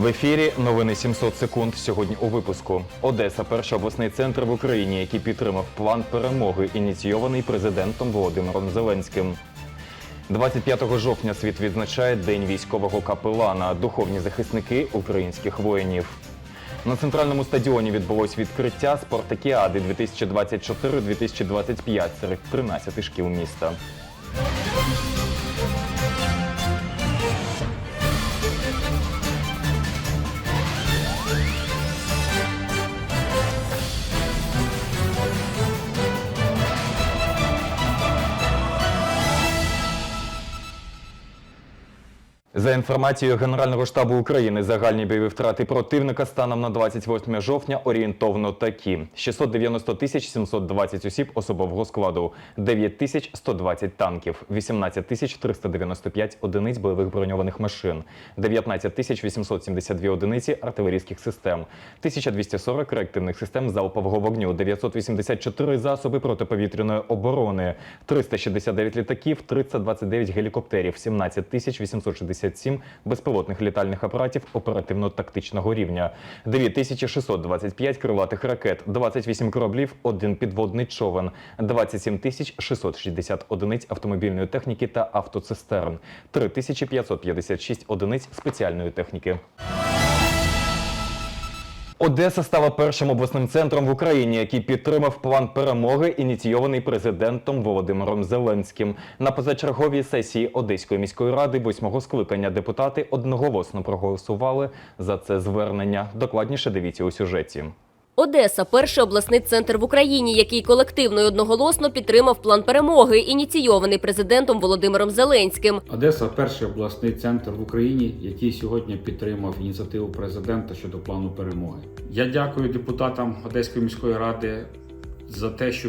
В ефірі новини 700 секунд. Сьогодні у випуску. Одеса перший обласний центр в Україні, який підтримав план перемоги, ініційований президентом Володимиром Зеленським. 25 жовтня світ відзначає День військового капелана, духовні захисники українських воїнів. На центральному стадіоні відбулось відкриття спартакіади 2024-2025 серед 13 шкіл міста. За інформацією Генерального штабу України, загальні бойові втрати противника станом на 28 жовтня орієнтовно такі: 690 тисяч 720 осіб особового складу, 9 тисяч 120 танків, 18 тисяч 395 одиниць бойових броньованих машин, 19 тисяч 872 одиниці артилерійських систем, 1240 реактивних систем залпового вогню, 984 засоби протиповітряної оборони, 369 літаків, 329 гелікоптерів, 17 тисяч 867 безпілотних літальних апаратів оперативно-тактичного рівня, 9625 крилатих ракет, 28 кораблів, один підводний човен, 27 тисяч 660 одиниць автомобільної техніки та автоцистерн, 3556 одиниць спеціальної техніки. Одеса стала першим обласним центром в Україні, який підтримав план перемоги, ініційований президентом Володимиром Зеленським. На позачерговій сесії Одеської міської ради восьмого скликання депутати одноголосно проголосували за це звернення. Докладніше дивіться у сюжеті. Одеса перший обласний центр в Україні, який колективно і одноголосно підтримав план перемоги, ініційований президентом Володимиром Зеленським. Одеса перший обласний центр в Україні, який сьогодні підтримав ініціативу президента щодо плану перемоги. Я дякую депутатам Одеської міської ради за те, що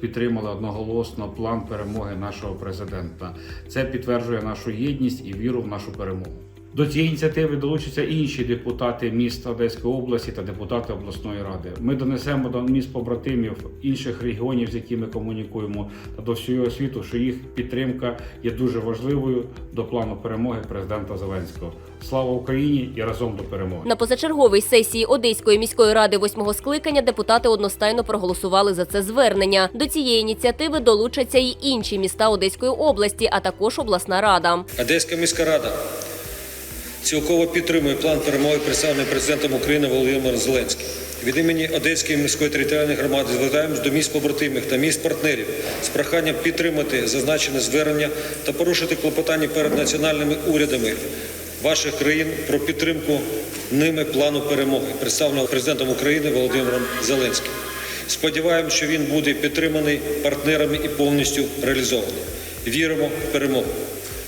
підтримали одноголосно план перемоги нашого президента. Це підтверджує нашу єдність і віру в нашу перемогу. До цієї ініціативи долучаться і інші депутати міст Одеської області та депутати обласної ради. Ми донесемо до міст побратимів інших регіонів, з якими комунікуємо, та до всього світу, що їх підтримка є дуже важливою до плану перемоги президента Зеленського. Слава Україні і разом до перемоги! На позачерговій сесії Одеської міської ради восьмого скликання депутати одностайно проголосували за це звернення. До цієї ініціативи долучаться й інші міста Одеської області, а також обласна рада. Одеська міська рада цілково підтримує план перемоги, представлений президентом України Володимиром Зеленським. Від імені Одеської міської територіальної громади звертаємось до міст побратимів та міст партнерів з проханням підтримати зазначене звернення та порушити клопотання перед національними урядами ваших країн про підтримку ними плану перемоги, представленого президентом України Володимиром Зеленським. Сподіваємось, що він буде підтриманий партнерами і повністю реалізований. Віримо в перемогу.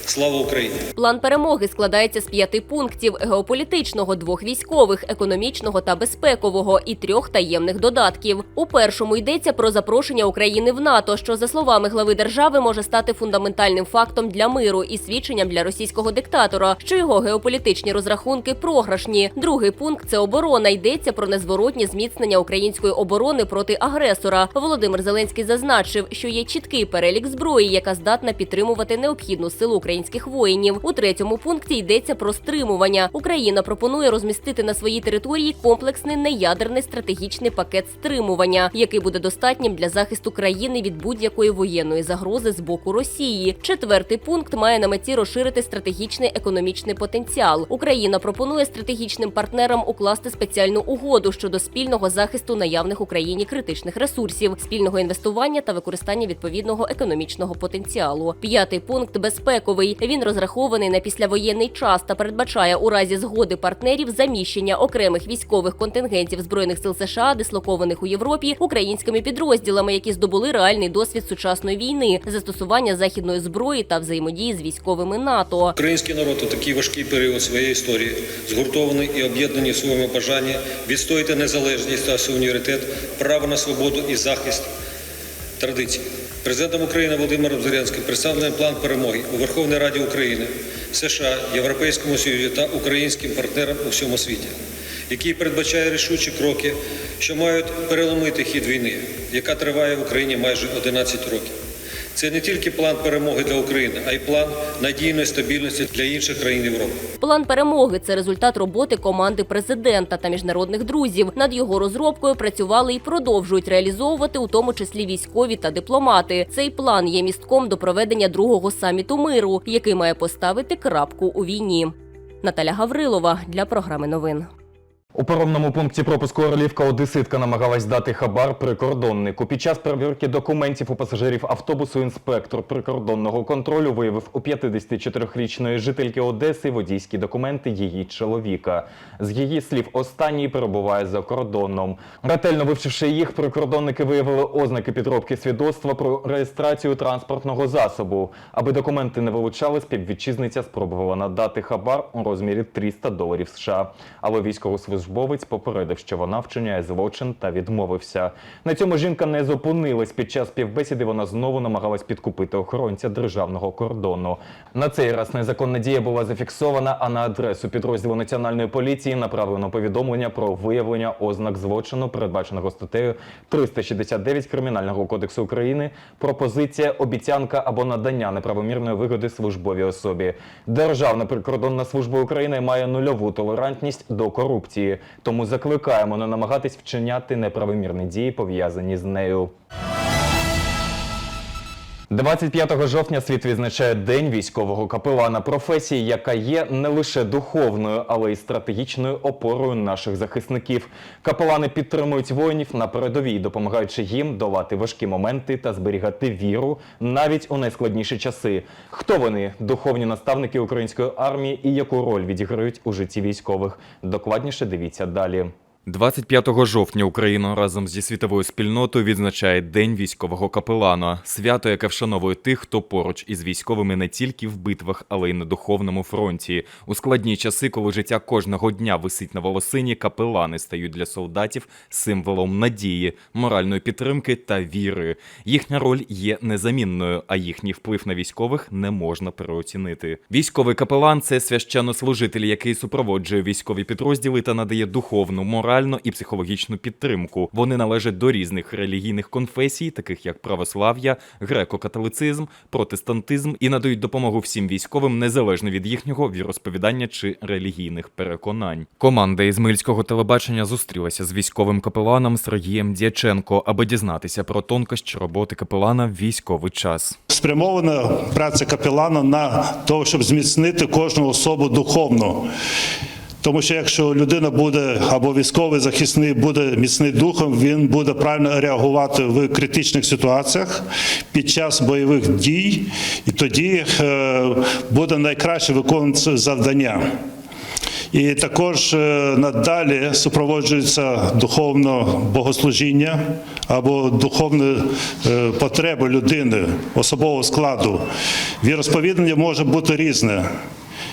Слава Україні! План перемоги складається з п'яти пунктів: геополітичного, двох військових, економічного та безпекового і трьох таємних додатків. У першому йдеться про запрошення України в НАТО, що за словами глави держави може стати фундаментальним фактом для миру і свідченням для російського диктатора, що його геополітичні розрахунки програшні. Другий пункт це оборона. Йдеться про незворотнє зміцнення української оборони проти агресора. Володимир Зеленський зазначив, що є чіткий перелік зброї, яка здатна підтримувати необхідну силу українських воїнів. У третьому пункті йдеться про стримування. Україна пропонує розмістити на своїй території комплексний неядерний стратегічний пакет стримування, який буде достатнім для захисту країни від будь-якої воєнної загрози з боку Росії. Четвертий пункт має на меті розширити стратегічний економічний потенціал. Україна пропонує стратегічним партнерам укласти спеціальну угоду щодо спільного захисту наявних Україні критичних ресурсів, спільного інвестування та використання відповідного економічного потенціалу. П'ятий пункт безпековий. Він розрахований на післявоєнний час та передбачає у разі згоди партнерів заміщення окремих військових контингентів збройних сил США, дислокованих у Європі, українськими підрозділами, які здобули реальний досвід сучасної війни, застосування західної зброї та взаємодії з військовими НАТО. Український народ у такий важкий період своєї історії згуртований і об'єднаний в своєму бажанні відстояти незалежність та суверенітет, право на свободу і захист традицій. Президентом України Володимиром Зеленським представлений план перемоги у Верховній Раді України, США, Європейському Союзі та українським партнерам у всьому світі, який передбачає рішучі кроки, що мають переломити хід війни, яка триває в Україні майже 11 років. Це не тільки план перемоги для України, а й план надійної стабільності для інших країн Європи. План перемоги це результат роботи команди президента та міжнародних друзів. Над його розробкою працювали і продовжують реалізовувати, у тому числі військові та дипломати. Цей план є містком до проведення другого саміту миру, який має поставити крапку у війні. Наталя Гаврилова для програми новин. У паромному пункті пропуску Орлівка одеситка намагалась дати хабар прикордоннику. Під час перевірки документів у пасажирів автобусу інспектор прикордонного контролю виявив у 54-річної жительки Одеси водійські документи її чоловіка. З її слів, останній перебуває за кордоном. Ретельно вивчивши їх, прикордонники виявили ознаки підробки свідоцтва про реєстрацію транспортного засобу. Аби документи не вилучали, співвітчизниця спробувала надати хабар у розмірі 300 доларів США. Але військовослужбовець попередив, що вона вчиняє злочин та відмовився. На цьому жінка не зупинилась. Під час співбесіди вона знову намагалась підкупити охоронця державного кордону. На цей раз незаконна дія була зафіксована, а на адресу підрозділу національної поліції направлено повідомлення про виявлення ознак злочину, передбаченого статтею 369 Кримінального кодексу України. Пропозиція, обіцянка або надання неправомірної вигоди службовій особі. Державна прикордонна служба України має нульову толерантність до корупції, тому закликаємо не намагатись вчиняти неправомірні дії, пов'язані з нею. 25 жовтня світ відзначає День військового капелана, професії, яка є не лише духовною, але й стратегічною опорою наших захисників. Капелани підтримують воїнів на передовій, допомагаючи їм долати важкі моменти та зберігати віру навіть у найскладніші часи. Хто вони духовні наставники української армії і яку роль відіграють у житті військових? Докладніше дивіться далі. 25 жовтня Україна разом зі світовою спільнотою відзначає День військового капелана, свято, яке вшановує тих, хто поруч із військовими не тільки в битвах, але й на духовному фронті. У складні часи, коли життя кожного дня висить на волосині, капелани стають для солдатів символом надії, моральної підтримки та віри. Їхня роль є незамінною, а їхній вплив на військових не можна переоцінити. Військовий капелан це священнослужитель, який супроводжує військові підрозділи та надає духовну, моральну і психологічну підтримку. Вони належать до різних релігійних конфесій, таких як православ'я, греко-католицизм, протестантизм, і надають допомогу всім військовим незалежно від їхнього віросповідання чи релігійних переконань. Команда Ізмаїльського телебачення зустрілася з військовим капеланом Сергієм Дяченко, аби дізнатися про тонкощі роботи капелана в військовий час. спрямована праця капелана на те, щоб зміцнити кожну особу духовно. Тому що якщо людина буде або військовий захисник буде міцний духом, він буде правильно реагувати в критичних ситуаціях під час бойових дій, і тоді е, буде найкраще виконувати завдання. І також е, надалі супроводжується духовне богослужіння або духовні е, потреби людини, особового складу. Віросповідання може бути різне,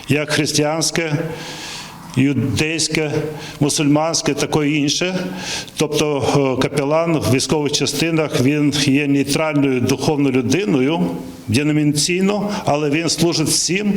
як християнське, юдейське, мусульманське, таке інше. Тобто е, капелан в військових частинах він є нейтральною духовною людиною, деномінаційно, але він служить всім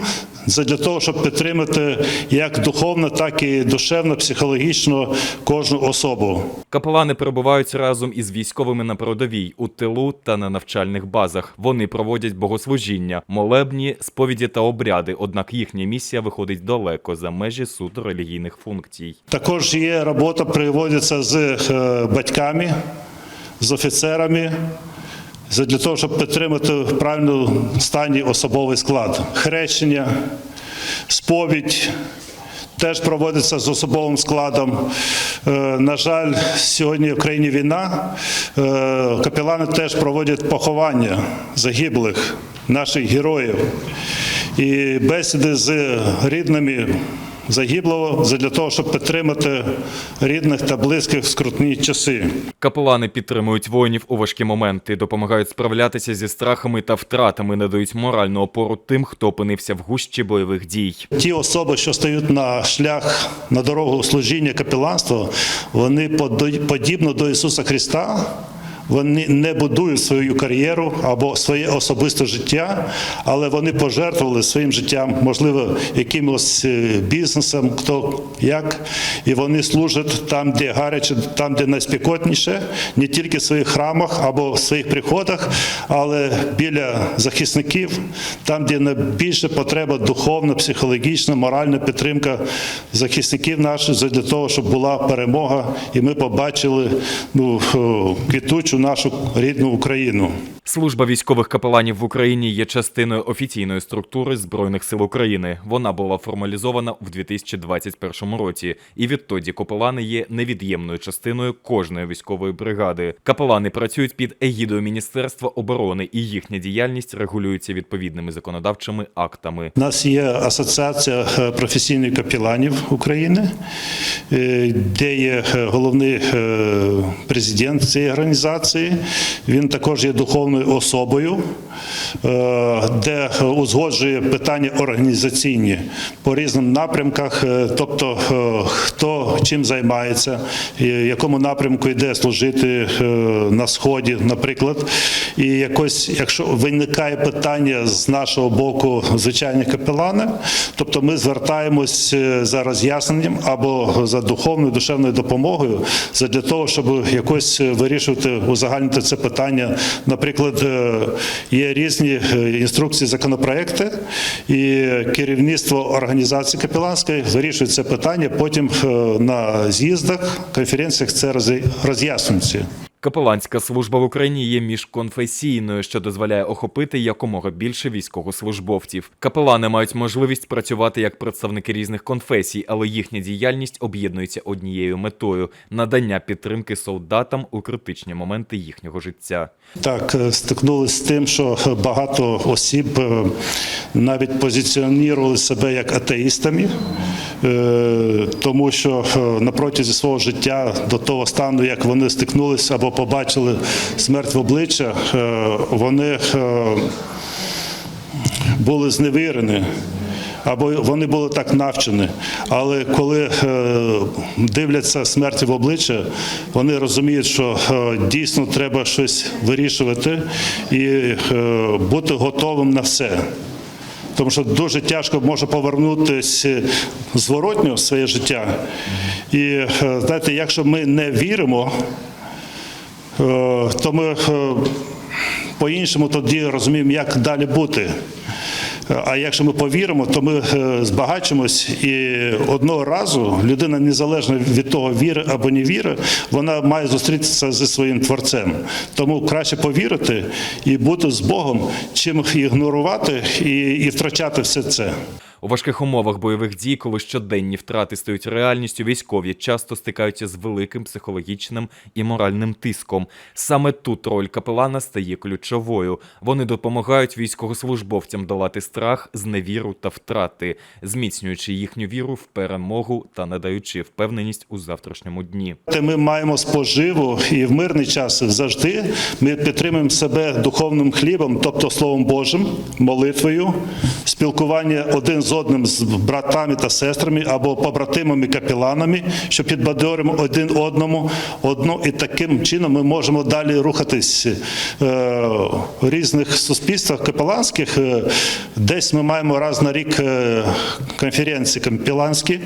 для того, щоб підтримати як духовно, так і душевно, психологічно кожну особу. Капелани перебувають разом із військовими на передовій у тилу та на навчальних базах. Вони проводять богослужіння, молебні, сповіді та обряди. Однак їхня місія виходить далеко за межі суто релігійних функцій. Також є робота, проводиться з е, батьками, з офіцерами. Для того, щоб підтримати в правильному стані особовий склад. Хрещення, сповідь теж проводиться з особовим складом. Е, На жаль, сьогодні в країні війна. Е, Капелани теж проводять поховання загиблих наших героїв і бесіди з рідними загиблого для того, щоб підтримати рідних та близьких в скрутні часи. Капелани підтримують воїнів у важкі моменти, допомагають справлятися зі страхами та втратами, надають моральну опору тим, хто опинився в гущі бойових дій. Ті особи, що стають на шлях на дорогу служіння капеланства, вони подібно до Ісуса Христа. Вони не будують свою кар'єру або своє особисте життя, але вони пожертвували своїм життям, можливо, якимось е, бізнесом, хто як, і вони служать там, де гаряче, там, де найспекотніше, не тільки в своїх храмах або в своїх приходах, але біля захисників, там, де найбільша потреба духовна, психологічна, моральна підтримка захисників наших для того, щоб була перемога, і ми побачили ну, о, нашу рідну Україну. Служба військових капеланів в Україні є частиною офіційної структури Збройних сил України. Вона була формалізована в 2021 році, і відтоді капелани є невід'ємною частиною кожної військової бригади. Капелани працюють під егідою Міністерства оборони, і їхня діяльність регулюється відповідними законодавчими актами. У нас є асоціація е, професійних капеланів України, е, де є е, головний президент цієї організації. Він також є духовною особою, е, де узгоджує питання організаційні по різним напрямках, е, тобто е, хто чим займається, якому напрямку йде служити на сході, наприклад. І якось, якщо виникає питання з нашого боку звичайних капелана, тобто ми звертаємось е, за роз'ясненням або за духовною душевною допомогою для того, щоб якось вирішувати узагальнити це питання. Наприклад, е, є різні е, інструкції, законопроекти, і керівництво організації капеланської вирішує це питання. Потім е, на з'їздах, конференціях це роз- роз'яснюється. Капеланська служба в Україні є міжконфесійною, що дозволяє охопити якомога більше військовослужбовців. Капелани мають можливість працювати як представники різних конфесій, але їхня діяльність об'єднується однією метою надання підтримки солдатам у критичні моменти їхнього життя. Так, е, стикнулися з тим, що багато осіб е, навіть позиціонували себе як атеїстами, тому що е, на протязі свого життя до того стану, як вони стикнулися або побачили смерть в обличчя, е, вони е, були зневірені. Або вони були так навчені, але коли е, дивляться смерті в обличчя, вони розуміють, що е, дійсно треба щось вирішувати і е, бути готовим на все. Тому що дуже тяжко може повернутися зворотньо в своє життя. І е, знаєте, якщо ми не віримо, е, то ми е, по-іншому тоді розуміємо, як далі бути. А якщо ми повіримо, то ми е, збагачимось, і одного разу людина, незалежно від того, віри або не віри, вона має зустрітися зі своїм творцем. Тому краще повірити і бути з Богом, чим ігнорувати і, і втрачати все це. У важких умовах бойових дій, коли щоденні втрати стають реальністю, військові часто стикаються з великим психологічним і моральним тиском. Саме тут роль капелана стає ключовою. Вони допомагають військовослужбовцям долати страх, зневіру та втрати, зміцнюючи їхню віру в перемогу та надаючи впевненість у завтрашньому дні. Ми маємо споживу і в мирний час завжди ми підтримуємо себе духовним хлібом, тобто Словом Божим, молитвою, спілкування один з одним з братами та сестрами або побратимами капеланами, що підбадьоримо один одному одну, і таким чином ми можемо далі рухатись е, в різних суспільствах капеланських. Десь ми маємо раз на рік е, конференції капеланські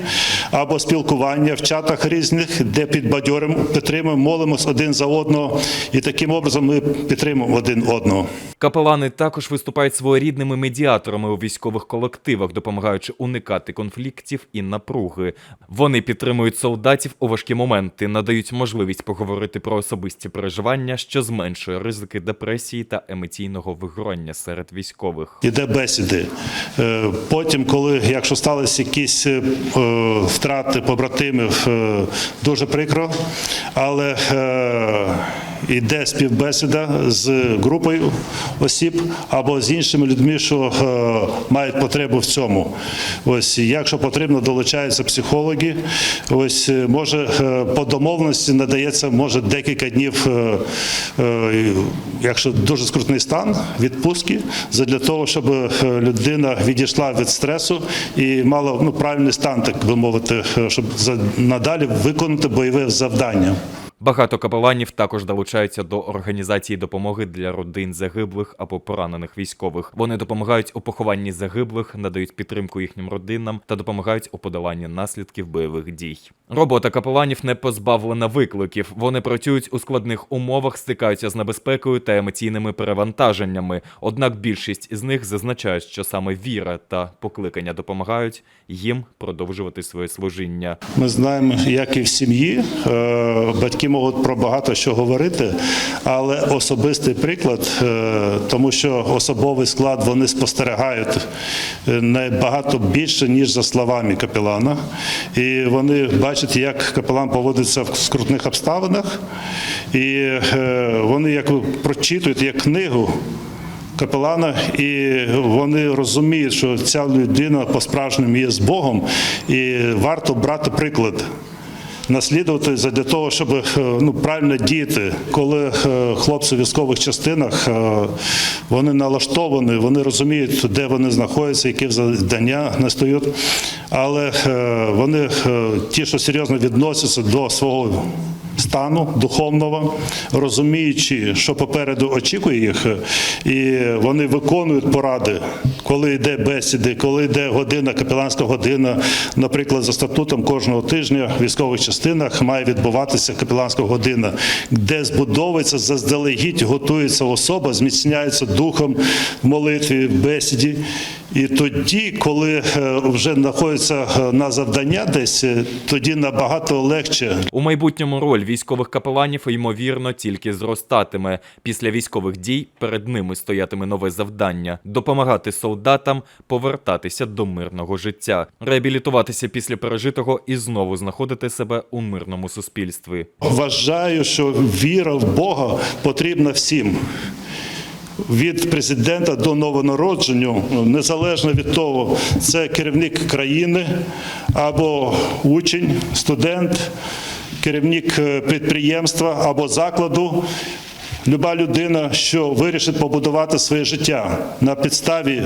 або спілкування в чатах різних, де підбадьоримо, підтримуємо, молимось один за одного, і таким образом ми підтримуємо один одного. Капелани також виступають своєрідними медіаторами у військових колективах, допомагаючи уникати конфліктів і напруги. Вони підтримують солдатів у важкі моменти, надають можливість поговорити про особисті переживання, що зменшує ризики депресії та емоційного вигорання серед військових. Іде бесіди. Е, Потім, коли якщо сталися якісь е, втрати побратимів, е, дуже прикро, але е, іде співбесіда з групою осіб або з іншими людьми, що е, мають потребу в цьому. Ось якщо потрібно, долучаються психологи. Ось е, може е, по домовленості надається може декілька днів, якщо дуже скрутний стан, відпустки для того, щоб людина відійшла від стресу і мала ну правильний стан, так би мовити, щоб надалі виконати бойове завдання. Багато капеланів також долучаються до організації допомоги для родин загиблих або поранених військових. Вони допомагають у похованні загиблих, надають підтримку їхнім родинам та допомагають у подоланні наслідків бойових дій. Робота капеланів не позбавлена викликів. Вони працюють у складних умовах, стикаються з небезпекою та емоційними перевантаженнями. Однак більшість із них зазначають, що саме віра та покликання допомагають їм продовжувати своє служіння. Ми знаємо, як і в сім'ї, е, батьки можуть про багато що говорити, але особистий приклад, е, тому що особовий склад вони спостерігають е, набагато більше, ніж за словами капелана. І вони бачать, як капелан поводиться в скрутних обставинах, і е, вони як прочитують як книгу капелана, і вони розуміють, що ця людина по-справжньому є з Богом, і варто брати приклад. Наслідувати для того, щоб е, ну, правильно діяти, коли е, хлопці в військових частинах е, вони налаштовані, вони розуміють, де вони знаходяться, які завдання настають. Але вони, ті, що серйозно відносяться до свого стану духовного, розуміючи, що попереду очікує їх, і вони виконують поради, коли йде бесіди, коли йде година, капеланська година. Наприклад, за статутом кожного тижня в військових частинах має відбуватися капеланська година, де збудовується заздалегідь, готується особа, зміцняється духом в молитві, бесіді. І тоді, коли е, вже знаходиться е, на завдання десь, е, тоді набагато легше У майбутньому роль військових капеланів ймовірно тільки зростатиме. Після військових дій перед ними стоятиме нове завдання допомагати солдатам повертатися до мирного життя, реабілітуватися після пережитого і знову знаходити себе у мирному суспільстві. Вважаю, що віра в Бога потрібна всім. Від президента до новонародження, незалежно від того, це керівник країни або учень, студент, керівник е, підприємства або закладу. Люба людина, що вирішить побудувати своє життя на підставі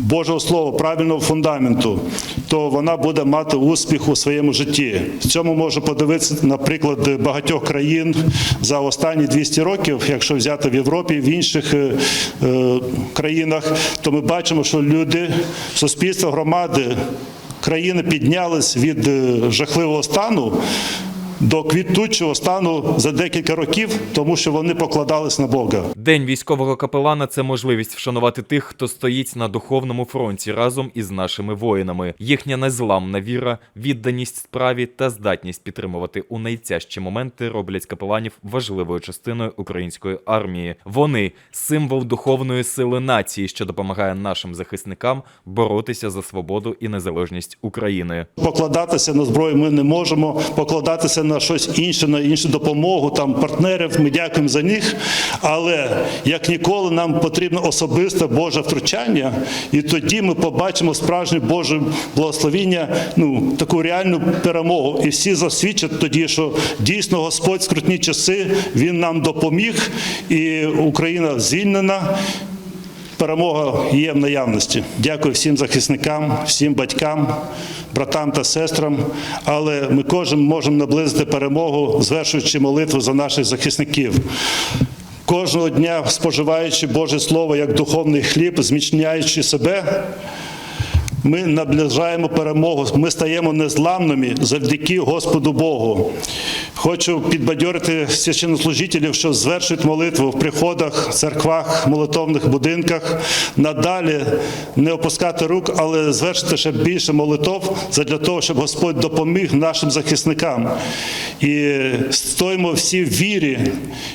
Божого Слова, правильного фундаменту, то вона буде мати успіх у своєму житті. В цьому можна подивитися, наприклад, багатьох країн за останні 200 років, якщо взяти в Європі, в інших е, е, країнах, то ми бачимо, що люди, суспільство, громади, країни піднялись від е, жахливого стану до квітучого стану за декілька років, тому що вони покладались на Бога. День військового капелана це можливість вшанувати тих, хто стоїть на духовному фронті разом із нашими воїнами. Їхня незламна віра, відданість справі та здатність підтримувати у найтяжчі моменти роблять капеланів важливою частиною української армії. Вони символ духовної сили нації, що допомагає нашим захисникам боротися за свободу і незалежність України. Покладатися на зброю ми не можемо, покладатися на щось інше, на іншу допомогу, там партнерів. Ми дякуємо за них. Але як ніколи нам потрібно особисте Боже втручання, і тоді ми побачимо справжнє Боже благословіння, ну таку реальну перемогу. І всі засвідчать тоді, що дійсно Господь скрутні часи Він нам допоміг, і Україна звільнена. Перемога є в наявності. Дякую всім захисникам, всім батькам, братам та сестрам. Але ми кожен можемо наблизити перемогу, звершуючи молитву за наших захисників. Кожного дня споживаючи Боже Слово як духовний хліб, зміцняючи себе. Ми наближаємо перемогу, ми стаємо незламними завдяки Господу Богу. Хочу підбадьорити священнослужителів, що звершують молитву в приходах, церквах, молитовних будинках. Надалі не опускати рук, але звершити ще більше молитов для того, щоб Господь допоміг нашим захисникам. І стоїмо всі в вірі,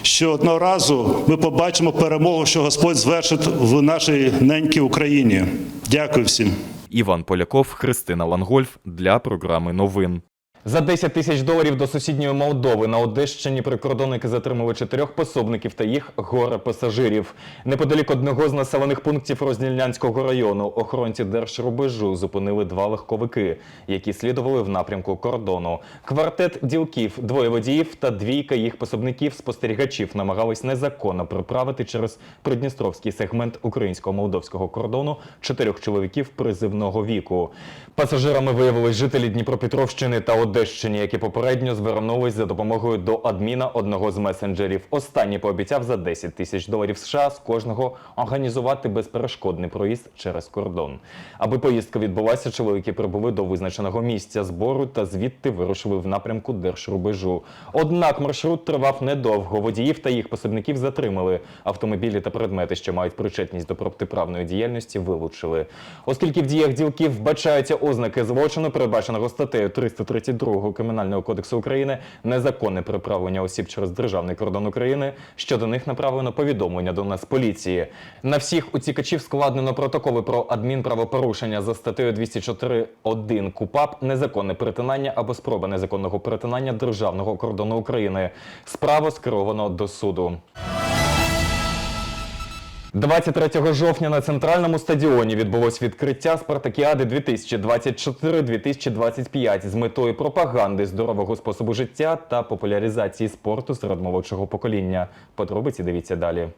що одного разу ми побачимо перемогу, що Господь звершить в нашій ненькій Україні. Дякую всім. Іван Поляков, Христина Лангольф для програми новин. За 10 тисяч доларів до сусідньої Молдови на Одещині прикордонники затримали чотирьох пособників та їх горе пасажирів. Неподалік одного з населених пунктів Роздільнянського району охоронці держрубежу зупинили два легковики, які слідували в напрямку кордону. Квартет ділків, двоє водіїв та двійка їх пособників спостерігачів намагались незаконно приправити через придністровський сегмент українсько-молдовського кордону чотирьох чоловіків призивного віку. Пасажирами виявились жителі Дніпропетровщини та Одеси. Одещині, які попередньо звернулись за допомогою до адміна одного з месенджерів. Останній пообіцяв за 10 тисяч доларів США з кожного організувати безперешкодний проїзд через кордон. Аби поїздка відбулася, чоловіки прибули до визначеного місця збору та звідти вирушили в напрямку держрубежу. Однак маршрут тривав недовго. Водіїв та їх пособників затримали. Автомобілі та предмети, що мають причетність до протиправної діяльності, вилучили. Оскільки в діях ділків вбачаються ознаки злочину, передбаченого статтею 332 Кримінального кодексу України, незаконне переправлення осіб через державний кордон України, щодо них направлено повідомлення до нас поліції. На всіх утікачів складнено протоколи про адмінправопорушення за статтею 204.1 КУПАП, незаконне перетинання або спроба незаконного перетинання державного кордону України. Справу скеровано до суду. 23 жовтня на центральному стадіоні відбулось відкриття Спартакіади 2024-2025 з метою пропаганди здорового способу життя та популяризації спорту серед молодшого покоління. Подробиці дивіться далі.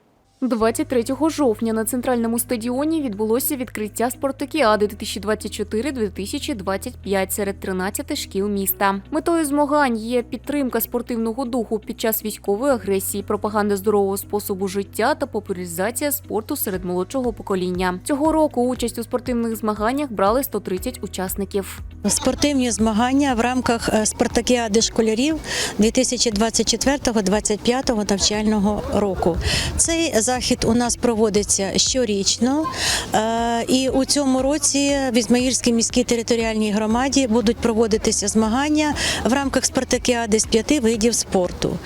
23 жовтня на центральному стадіоні відбулося відкриття спартакіади 2024-2025 серед 13 шкіл міста. Метою змагань є підтримка спортивного духу під час військової агресії, пропаганда здорового способу життя та популяризація спорту серед молодшого покоління. Цього року участь у спортивних змаганнях брали 130 учасників. Спортивні змагання в рамках е, спартакіади школярів 2024-2025 навчального року. Цей захід у нас проводиться щорічно, е, і у цьому році в Ізмаїльській міській територіальній громаді будуть проводитися змагання в рамках спартакіади з п'яти видів спорту.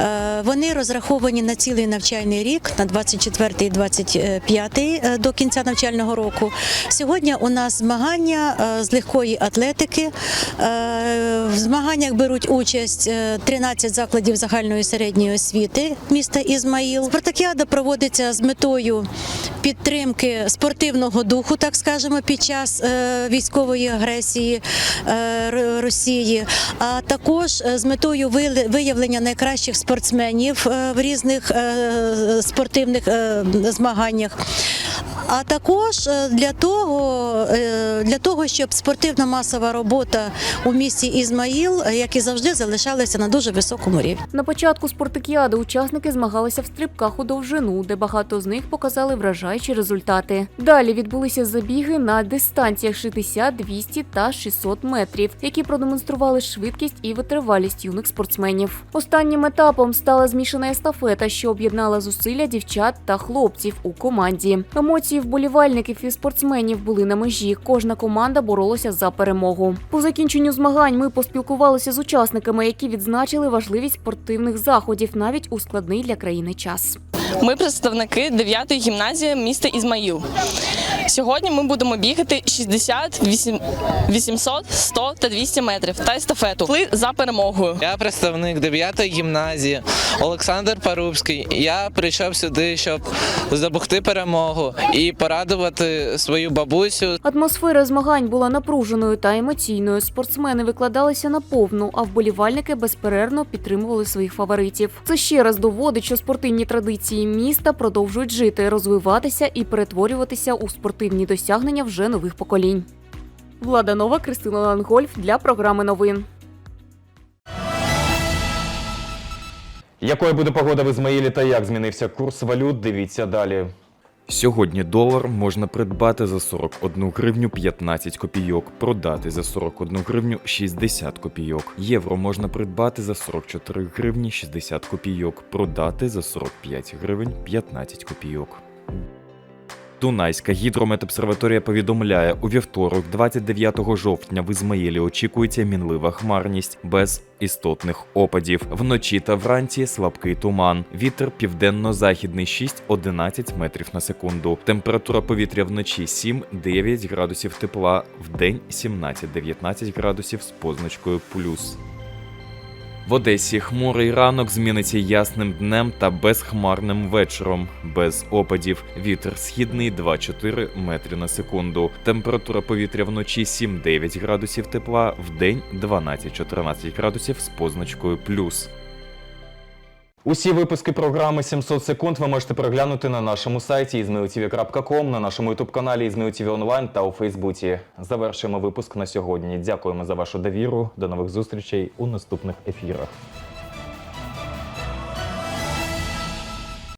Е, Вони розраховані на цілий навчальний рік, на 24 і 25 е, до кінця навчального року. Сьогодні у нас змагання з легкої атлетики. В змаганнях беруть участь е, 13 закладів загальної середньої освіти міста Ізмаїл. Спартакіада проводиться з метою підтримки спортивного духу, так скажемо, під час е, військової агресії е, Росії, а також е, з метою виявлення найкращих спортсменів в різних спортивних змаганнях. А також для того, для того, щоб спортивна масова робота у місті Ізмаїл, як і завжди, залишалася на дуже високому рівні. На початку спартакіади учасники змагалися в стрибках у довжину, де багато з них показали вражаючі результати. Далі відбулися забіги на дистанціях 60, 200 та 600 метрів, які продемонстрували швидкість і витривалість юних спортсменів. Останнім етапом стала змішана естафета, що об'єднала зусилля дівчат та хлопців у команді. Емоції вболівальників і спортсменів були на межі. Кожна команда боролася за перемогу. По закінченню змагань ми поспілкувалися з учасниками, які відзначили важливість спортивних заходів навіть у складний для країни час. Ми представники 9-ї гімназії міста Ізмаїл. Сьогодні ми будемо бігати 60, 8 800, 100 та 200 метрів та естафету. Пли за перемогою. Я представник 9-ї гімназії Олександр Парубський. Я прийшов сюди, щоб здобути перемогу і порадувати свою бабусю. Атмосфера змагань була напруженою та емоційною. Спортсмени викладалися на повну, а вболівальники безперервно підтримували своїх фаворитів. Це ще раз доводить, що спортивні традиції міста продовжують жити, розвиватися і перетворюватися у спортивні досягнення вже нових поколінь. Влада Нова, Кристина Лангольф для програми новин. Якою буде погода в Ізмаїлі та як змінився курс валют? Дивіться далі. Сьогодні долар можна придбати за 41 гривню 15 копійок, продати за 41 гривню 60 копійок. Євро можна придбати за 44 гривні 60 копійок, продати за 45 гривень 15 копійок. Дунайська гідрометобсерваторія повідомляє, у вівторок, 29 жовтня, в Ізмаїлі очікується мінлива хмарність без істотних опадів. Вночі та вранці слабкий туман. Вітер південно-західний 6-11 метрів на секунду. Температура повітря вночі 7-9 градусів тепла, вдень 17-19 градусів з позначкою плюс. В Одесі хмурий ранок зміниться ясним днем та безхмарним вечором, без опадів. Вітер східний 2-4 метри на секунду. Температура повітря вночі 7-9 градусів тепла, вдень 12-14 градусів з позначкою плюс. Усі випуски програми «700 секунд ви можете переглянути на нашому сайті izmailtv.com, на нашому ютуб-каналі Izmail Онлайн та у Фейсбуці. Завершуємо випуск на сьогодні. Дякуємо за вашу довіру. До нових зустрічей у наступних ефірах.